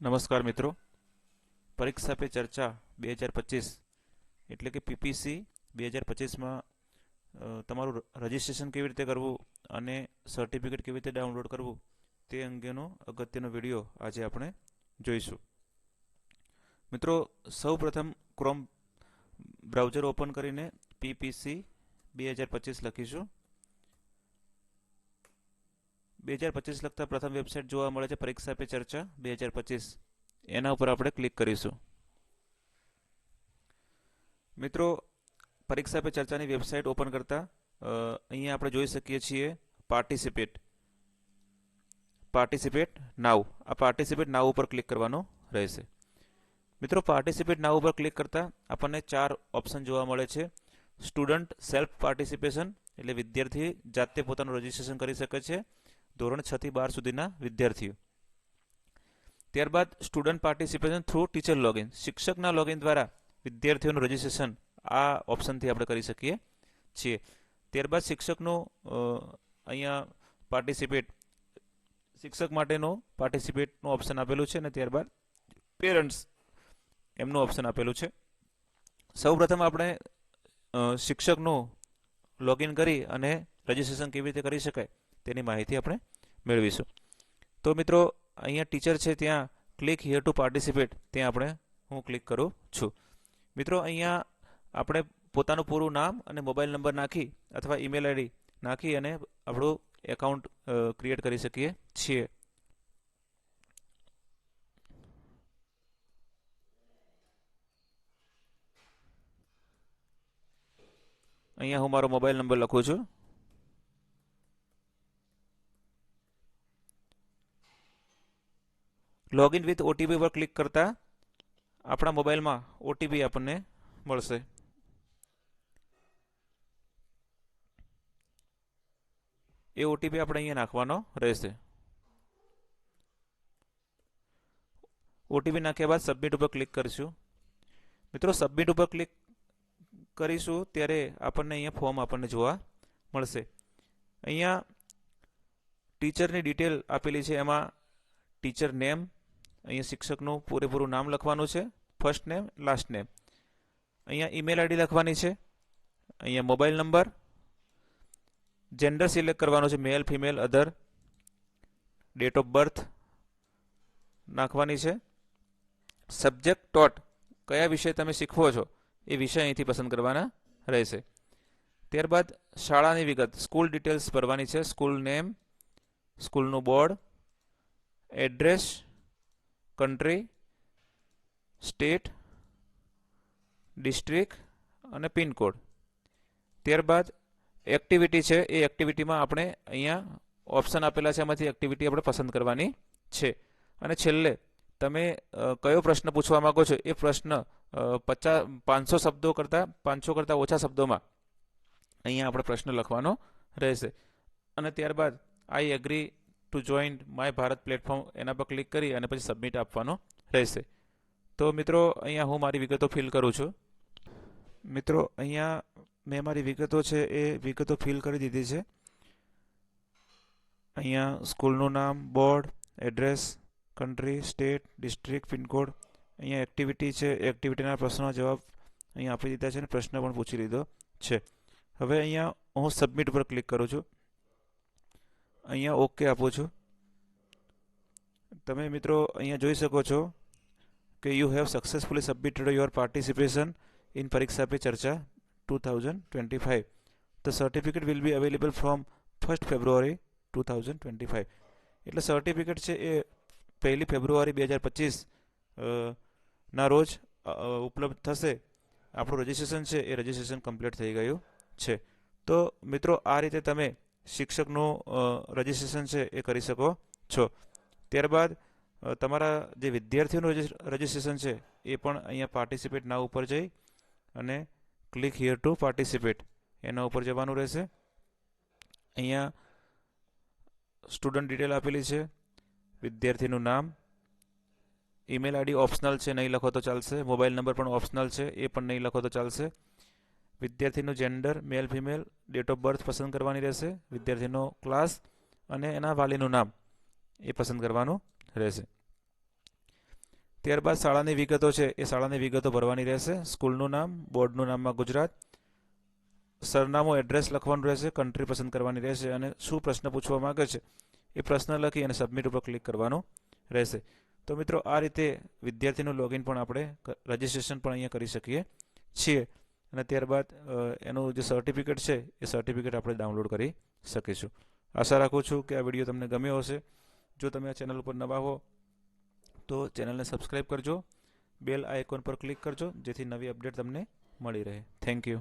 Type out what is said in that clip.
નમસ્કાર મિત્રો. પરીક્ષા પે ચર્ચા બે હજાર પચીસ. એટલે કે પીપીસી બે હજાર પચીસમાં તમારું રજિસ્ટ્રેશન કેવી રીતે કરવું અને સર્ટિફિકેટ કેવી રીતે ડાઉનલોડ કરવું તે અંગેનો અગત્યનો વીડિયો આજે આપણે જોઈશું. મિત્રો સૌ પ્રથમ ક્રોમ બ્રાઉઝર ઓપન કરીને પીપીસી બે હજાર પચીસ લખીશું. બે હજાર પચીસ લગતા પ્રથમ વેબસાઇટ જોવા મળે છે પરીક્ષા પે ચર્ચા બે હજાર પચીસ. એના ઉપર આપણે ક્લિક કરીશું. મિત્રો, પરીક્ષા પે ચર્ચાની વેબસાઇટ ઓપન કરતા અહીંયા આપણે જોઈ શકીએ છીએ પાર્ટિસિપેટ પાર્ટિસિપેટ નાવ આ પાર્ટિસિપેટ નાવ ઉપર ક્લિક કરવાનો રહેશે. મિત્રો પાર્ટિસિપેટ નાવ ઉપર ક્લિક કરતા આપણને ચાર ઓપ્શન જોવા મળે છે. સ્ટુડન્ટ સેલ્ફ પાર્ટિસિપેશન એટલે વિદ્યાર્થી જાતે પોતાનું રજિસ્ટ્રેશન કરી શકે છે. ધોરણ છ થી બાર સુધીના વિદ્યાર્થીઓ. ત્યારબાદ student participation through teacher login શિક્ષકના લોગિન દ્વારા વિદ્યાર્થીઓનું રજીસ્ટ્રેશન આ ઓપ્શનથી આપણે કરી શકીએ છીએ. ત્યારબાદ શિક્ષકનું અહીંયા પાર્ટિસિપેટ શિક્ષક માટેનું પાર્ટિસિપેટનું ઓપ્શન આપેલું છે અને ત્યારબાદ પેરેન્ટ્સ એમનું ઓપ્શન આપેલું છે. સૌપ્રથમ આપણે શિક્ષકનું લોગિન કરી અને રજિસ્ટ્રેશન કેવી રીતે કરી શકાય? તેની માહિતી આપણે મેળવીશું. તો મિત્રો, અહીંયા ટીચર છે ત્યાં ક્લિક હિયર ટુ પાર્ટિસિપેટ ત્યાં આપણે હું ક્લિક કરું છું. મિત્રો, અહીંયા આપણે પોતાનું પૂરું નામ અને મોબાઈલ નંબર નાખી અથવા ઈમેલ આઈડી નાખી અને આપણું એકાઉન્ટ ક્રિએટ કરી શકીએ છીએ. અહીંયા હું મારો મોબાઈલ નંબર લખું છું. લોગિન વિથ ઓટીપી પર ક્લિક કરતા આપણા મોબાઈલમાં ઓટીપી આપણને મળશે. એ ઓટીપી આપણે અહીંયા નાખવાનો રહેશે. ઓટીપી નાખ્યા બાદ સબમિટ ઉપર ક્લિક કરીશું. મિત્રો સબમિટ ઉપર ક્લિક કરીશું ત્યારે આપણને અહીંયા ફોર્મ આપણને જોવા મળશે. અહીંયા ટીચરની ડિટેલ આપેલી છે. એમાં ટીચર નેમ અહીંયા શિક્ષકનું પૂરેપૂરું નામ લખવાનું છે. ફર્સ્ટ નેમ લાસ્ટ નેમ અહીંયા ઈમેલ આઈડી લખવાની છે. અહીંયા મોબાઈલ નંબર જેન્ડર સિલેક્ટ કરવાનો છે. Male female other date of birth નાખવાની છે. સબ્જેક્ટ ટોટ કયા વિષય તમે શીખવો છો? એ વિષય અહીંથી પસંદ કરવાના રહેશે. ત્યારબાદ શાળાની વિગત. સ્કૂલ ડિટેલ્સ ભરવાની છે. સ્કૂલ નેમ સ્કૂલનું board address country state district અને પિનકોડ ત્યારબાદ એક્ટિવિટી છે, એ એક્ટિવિટીમાં આપણે અહીંયા ઓપ્શન આપેલા છે, એમાંથી એક્ટિવિટી આપણે પસંદ કરવાની છે. અને છેલ્લે, તમે કયો પ્રશ્ન પૂછવા માગો છો? એ પ્રશ્ન પચાસ, પાંચસો શબ્દો કરતાં, પાંચસો કરતાં ઓછા શબ્દોમાં અહીંયા આપણે પ્રશ્ન લખવાનો રહેશે. અને ત્યારબાદ I agree to join my Bharat platform એના પર ક્લિક કરી અને પછી સબમિટ આપવાનો રહેશે. તો મિત્રો, અહીંયા હું મારી વિગતો ફિલ કરું છું. મિત્રો, અહીંયા મેં મારી વિગતો છે એ વિગતો ફિલ કરી દીધી છે. અહીંયા સ્કૂલનું નામ, board, address country state district pincode અહીંયા એક્ટિવિટી છે એક્ટિવિટીના પ્રશ્નનો જવાબ અહીંયા આપી દીધા છે અને પ્રશ્ન પણ પૂછી લીધો છે. હવે અહીંયા હું સબમિટ પર ક્લિક કરું છું. અહીંયા ઓકે આપું છું. તમે મિત્રો અહીંયા જોઈ શકો છો કે you have successfully submitted your participation in Pariksha Pe Charcha two thousand twenty five the certificate will be available from first February two thousand twenty five એટલે સર્ટિફિકેટ છે એ પહેલી ફેબ્રુઆરી બે હજાર પચીસ ના રોજ ઉપલબ્ધ થશે. આપણું રજિસ્ટ્રેશન છે એ રજિસ્ટ્રેશન કમ્પ્લીટ થઈ ગયું છે. તો મિત્રો આ રીતે તમે શિક્ષકનું રજિસ્ટ્રેશન છે એ કરી શકો છો. ત્યારબાદ તમારા જે વિદ્યાર્થીઓનું રજિસ્ટ્રેશન છે એ પણ અહીંયા પાર્ટિસિપેટ ના ઉપર જઈ અને ક્લિક હિયર ટુ પાર્ટિસિપેટ એના ઉપર જવાનું રહેશે. અહીંયા સ્ટુડન્ટ ડિટેલ આપેલી છે, વિદ્યાર્થીનું નામ ઈમેલ આઈડી ઓપ્શનલ છે, નહીં લખો તો ચાલશે. મોબાઈલ નંબર પણ ઓપ્શનલ છે, એ પણ નહીં લખો તો ચાલશે. વિદ્યાર્થીનું gender male female date of birth પસંદ કરવાની રહેશે. વિદ્યાર્થીનો ક્લાસ અને એના વાલીનું નામ એ પસંદ કરવાનું રહેશે. ત્યારબાદ શાળાની વિગતો છે. એ શાળાની વિગતો ભરવાની રહેશે. સ્કૂલનું નામ, બોર્ડનું નામમાં ગુજરાત. સરનામું એડ્રેસ લખવાનું રહેશે. કન્ટ્રી પસંદ કરવાની રહેશે અને શું પ્રશ્ન પૂછવા માંગે છે એ પ્રશ્ન લખી અને સબમિટ ઉપર ક્લિક કરવાનું રહેશે. તો મિત્રો, આ રીતે વિદ્યાર્થીનું લોગિન પણ આપણે રજિસ્ટ્રેશન પણ અહીંયા કરી શકીએ છીએ. અને ત્યારબાદ એનું જે સર્ટિફિકેટ છે, એ સર્ટિફિકેટ આપણે ડાઉનલોડ કરી શકીશું. આશા રાખું છું કે આ વીડિયો તમને ગમ્યો હશે. જો તમે આ ચેનલ ઉપર નવા હો, તો ચેનલને સબસ્ક્રાઈબ કરજો. બેલ આઇકોન પર ક્લિક કરજો, જેથી નવી અપડેટ તમને મળી રહે. Thank you